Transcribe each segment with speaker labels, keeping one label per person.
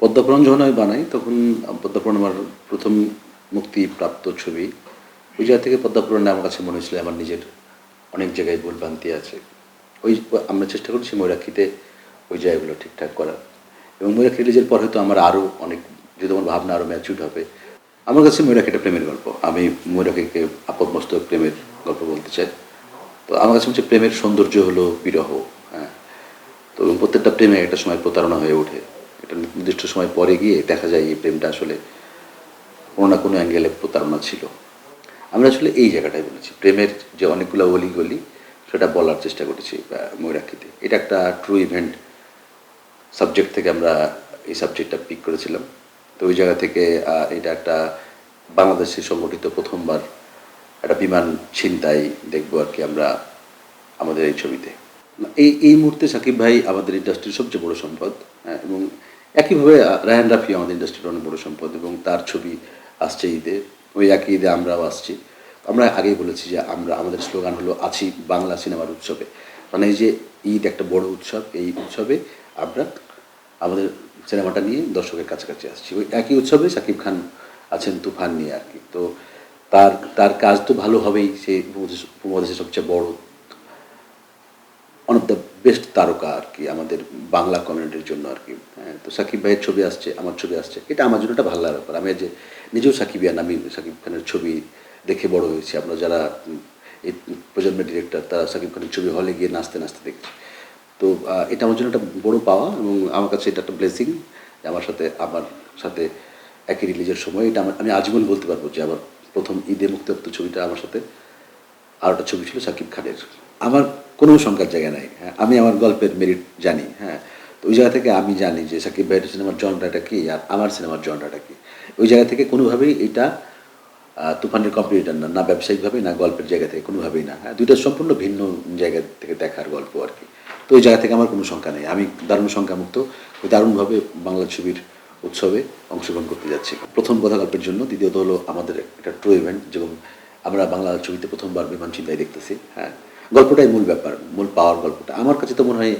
Speaker 1: পদ্মপুরাণ যখন আমি বানাই, তখন পদ্মপুরাণ আমার প্রথম মুক্তিপ্রাপ্ত ছবি। ওই জায়গা থেকে পদ্মপুরাণে আমার কাছে মনে হয়েছিল, আমার নিজের অনেক জায়গায় ভুলভ্রান্তি আছে। ওই আমরা চেষ্টা করছি ময়ূরাক্ষীতে ওই জায়গাগুলো ঠিকঠাক করার। এবং ময়ূরাক্ষী রিলিজের পর হয়তো আমার আরও অনেক, যদি আমার ভাবনা আরও ম্যাচুড হবে। আমার কাছে ময়ূরাক্ষী একটা প্রেমের গল্প। আমি ময়ূরাক্ষীকে আপদমস্তক প্রেমের গল্প বলতে চাই। তো আমার কাছে হচ্ছে প্রেমের সৌন্দর্য হলো বিরহ হ্যাঁ। তো প্রত্যেকটা প্রেমে একটা সময় প্রতারণা হয়ে ওঠে। একটা নির্দিষ্ট সময় পরে গিয়ে দেখা যায় এই প্রেমটা আসলে কোনো না কোনো অ্যাঙ্গেলে প্রতারণা ছিল। আমরা আসলে এই জায়গাটায় বলেছি, প্রেমের যে অনেকগুলো অলি গলি সেটা বলার চেষ্টা করেছি ময়ূরাক্ষীতে। এটা একটা ট্রু ইভেন্ট সাবজেক্ট থেকে আমরা এই সাবজেক্টটা পিক করেছিলাম। তো ওই জায়গা থেকে এটা একটা বাংলাদেশে সংগঠিত প্রথমবার একটা বিমান ছিনতাই দেখব আর কি আমরা আমাদের এই ছবিতে। এই এই মুহূর্তে সাকিব ভাই আমাদের ইন্ডাস্ট্রির সবচেয়ে বড় সম্পদ হ্যাঁ, এবং একইভাবে আহ, রায়হান রাফি আমাদের ইন্ডাস্ট্রির অনেক বড় সম্পদ এবং তার ছবি আসছে ঈদে ওই একই ঈদে আমরাও আসছি। আমরা আগেই বলেছি যে আমরা আমাদের স্লোগান হলো আছি বাংলা সিনেমার উৎসবে। মানে এই যে ঈদ একটা বড় উৎসব এই উৎসবে আমরা আমাদের সিনেমাটা নিয়ে দর্শকের কাছাকাছি আসছি। ওই একই উৎসবে সাকিব খান আছেন তুফান নিয়ে আর কি। তো তার তার কাজ তো ভালো হবেই সে উপমহাদেশ- উপমহাদেশের সবচেয়ে বড় বেস্ট তারকা আর কি আমাদের বাংলা কমিউনিটির জন্য আর কি। হ্যাঁ, তো সাকিব ভাইয়ের ছবি আসছে আমার ছবি আসছে। এটা আমার জন্য একটা ভালো লাগার ব্যাপার। আমি যে নিজেও সাকিব সাকিবিয়ান আমি সাকিব খানের ছবি দেখে বড় হয়েছি। আমরা যারা এই প্রজন্মের ডিরেক্টর তারা সাকিব খানের ছবি হলে গিয়ে নাচতে নাচতে দেখছি। তো এটা আমার জন্য একটা বড় পাওয়া এবং আমার কাছে এটা একটা ব্লেসিং আমার সাথে আমার সাথে একই রিলিজের সময় এটা আমার আমি আজীবন বলতে পারব যে আমার প্রথম ঈদে মুক্তিপ্রাপ্ত ছবিটা আমার সাথে আর একটা ছবি ছিল সাকিব খানের। আমার কোনো সংখ্যার জায়গা নাই হ্যাঁ? আমি আমার গল্পের মেরিট জানি হ্যাঁ? তো ওই জায়গা থেকে আমি জানি যে সাকিব ভাইয়ের সিনেমার জনরাটা কি আর আমার সিনেমার জনরাটা কী। ওই জায়গা থেকে কোনোভাবেই এটা তুফানের কম্পিটিটার না না ব্যবসায়িকভাবে না গল্পের জায়গা থেকে কোনোভাবেই না হ্যাঁ? দুইটা সম্পূর্ণ ভিন্ন জায়গা থেকে দেখার গল্প আর কি। তো ওই জায়গা থেকে আমার কোনো সংখ্যা নেই। আমি দারুণ ওই দারুণভাবে বাংলা ছবির উৎসবে অংশগ্রহণ করতে যাচ্ছি। প্রথম কথা গল্পের জন্য, দ্বিতীয়ত হলো আমাদের একটা ট্রু ইভেন্ট যেমন আমরা বাংলা ছবিতে প্রথমবার বিমান চিন্তায় দেখতেছি হ্যাঁ? গল্পটাই মূল ব্যাপার, মূল পাওয়ার গল্পটা। আমার কাছে তো মনে হয়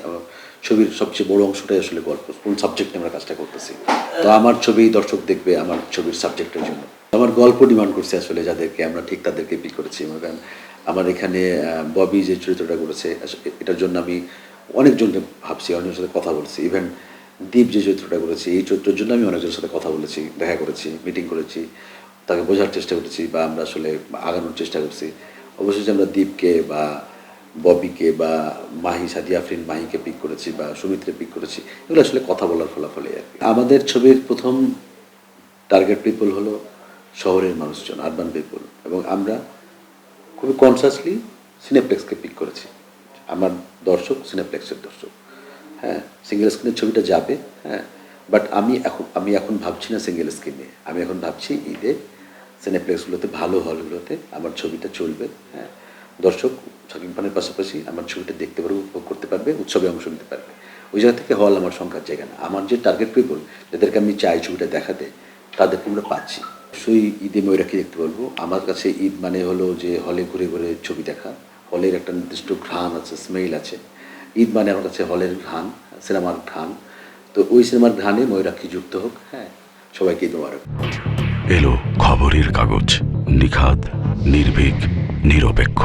Speaker 1: ছবির সবচেয়ে বড় অংশটাই আসলে গল্প, কোন সাবজেক্টে আমরা কাজটা করতেছি। তো আমার ছবি দর্শক দেখবে, আমার ছবির সাবজেক্টের জন্য। আমার গল্প ডিমান্ড করছে আসলে যাদেরকে, আমরা ঠিক তাদেরকে পিক করেছি। করেন, আমার এখানে ববি যে চরিত্রটা করেছে এটার জন্য আমি অনেকজনকে ভাবছি অনেকের সাথে কথা বলছি। ইভেন দীপ যে চরিত্রটা করেছি, এই চরিত্রের জন্য আমি অনেকজনের সাথে কথা বলেছি, দেখা করেছি মিটিং করেছি, তাকে বোঝার চেষ্টা করেছি বা আমরা আসলে আগানোর চেষ্টা করছি। অবশেষে আমরা দীপকে বা ববিকে বা মাহি সাদিয়া আফরিন মাহিকে পিক করেছি বা সুমিত্রে পিক করেছি, এগুলো আসলে কথা বলার ফলাফলে আর কি। আমাদের ছবির প্রথম টার্গেট পিপল হলো শহরের মানুষজন আরবান পিপল এবং আমরা খুবই কনসাসলি সিনেপ্লেক্সকে পিক করেছি। আমার দর্শক সিনেপ্লেক্সের দর্শক। হ্যাঁ সিঙ্গেল স্ক্রিনের ছবিটা যাবে হ্যাঁ বাট আমি এখন আমি এখন ভাবছি না সিঙ্গেল স্ক্রিন আমি এখন ভাবছি ঈদে সিনেপ্লেক্সগুলোতে ভালো হলগুলোতে আমার ছবিটা চলবে হ্যাঁ। দর্শক শাকিব খানের পাশাপাশি আমার ছবিটা দেখতে পারবে উপভোগ করতে পারবে, উৎসবে অংশ নিতে পারবে। ওই জায়গা থেকে হল আমার সংখ্যার জায়গা না। আমার যে টার্গেট পিপল যাদেরকে আমি চাই ছবিটা দেখাতে, তাদেরকে আমরা পাচ্ছি। সেই ঈদে ময়ূরাকি দেখতে বলব আমার কাছে ঈদ মানে হলো যে হলে ঘুরে ঘুরে ছবি দেখা। হলের একটা নির্দিষ্ট ঘ্রাণ আছে স্মেল আছে। ঈদ মানে আমার কাছে হলের ঘ্রাণ, সিনেমার ঘ্রাণ। তো ওই সিনেমার ঘ্রাণে ময়ূরাক্ষী যুক্ত হোক হ্যাঁ সবাইকে ঈদ মোবারক।
Speaker 2: এলো খবরের কাগজ নিখাত নির্ভীক, নিরপেক্ষ।